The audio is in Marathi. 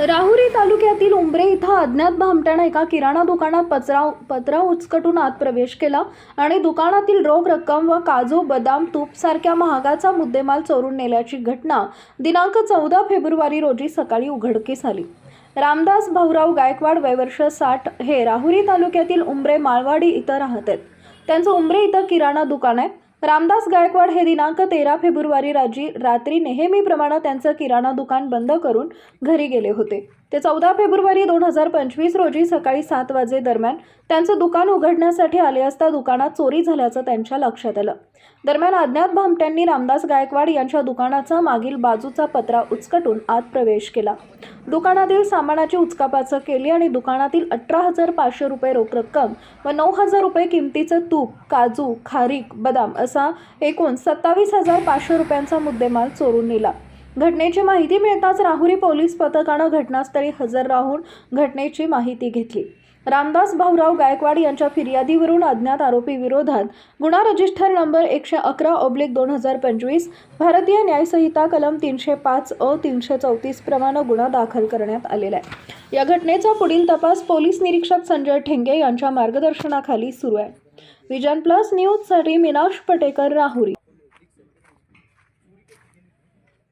राहुरी तालुक्यातील उंबरे इथं अज्ञात भामट्यानं एका किराणा दुकानात पचरा पत्रा उचकटून आत प्रवेश केला आणि दुकानातील रोख रक्कम व काजू बदाम तूप सारख्या महागाचा मुद्देमाल चोरून नेल्याची घटना दिनांक चौदा फेब्रुवारी रोजी सकाळी उघडकीस आली. रामदास भाऊराव गायकवाड वयवर्ष साठ हे राहुरी तालुक्यातील उंबरे माळवाडी इथं राहत आहेत. त्यांचं उंबरे इथं किराणा दुकान आहे. रामदास गायकवाड हे दिनांक तेरा फेब्रुवारी राजी रात्री नेहमीप्रमाणे त्यांचं किराणा दुकान बंद करून घरी गेले होते. ते चौदा फेब्रुवारी दोन हजार पंचवीस रोजी सकाळी सात वाजे दरम्यान त्यांचं दुकान उघडण्यासाठी आले असता दुकानात चोरी झाल्याचं त्यांच्या लक्षात आलं. दरम्यान अज्ञात भामट्यांनी रामदास गायकवाड यांच्या दुकानाचा मागील बाजूचा पत्रा उचकटून आत प्रवेश केला. दुकानातील सामानाची उचकापाचक केली आणि दुकानातील अठरा हजार पाचशे रुपये रोख रक्कम व नऊ हजार रुपये किमतीचं तूप काजू खारीक बदाम असा एकूण सत्तावीस हजार पाचशे रुपयांचा मुद्देमाल चोरून नेला. घटनेची माहिती मिळताच राहुरी पोलीस पथकानं घटनास्थळी हजर राहून घटनेची माहिती घेतली. रामदास भाऊराव गायकवाड यांच्या फिर्यादीवरून अज्ञात आरोपी विरोधात गुन्हा रजिस्टर नंबर एकशे अकरा ओब्लिक दोन हजार पंचवीस भारतीय न्यायसंहिता कलम तीनशे पाच अ तीनशे चौतीस प्रमाणे गुन्हा दाखल करण्यात आलेला आहे. या घटनेचा पुढील तपास पोलीस निरीक्षक संजय ठेंगे यांच्या मार्गदर्शनाखाली सुरू आहे. विजन प्लस न्यूजसाठी मीनाश पटेकर राहुरी.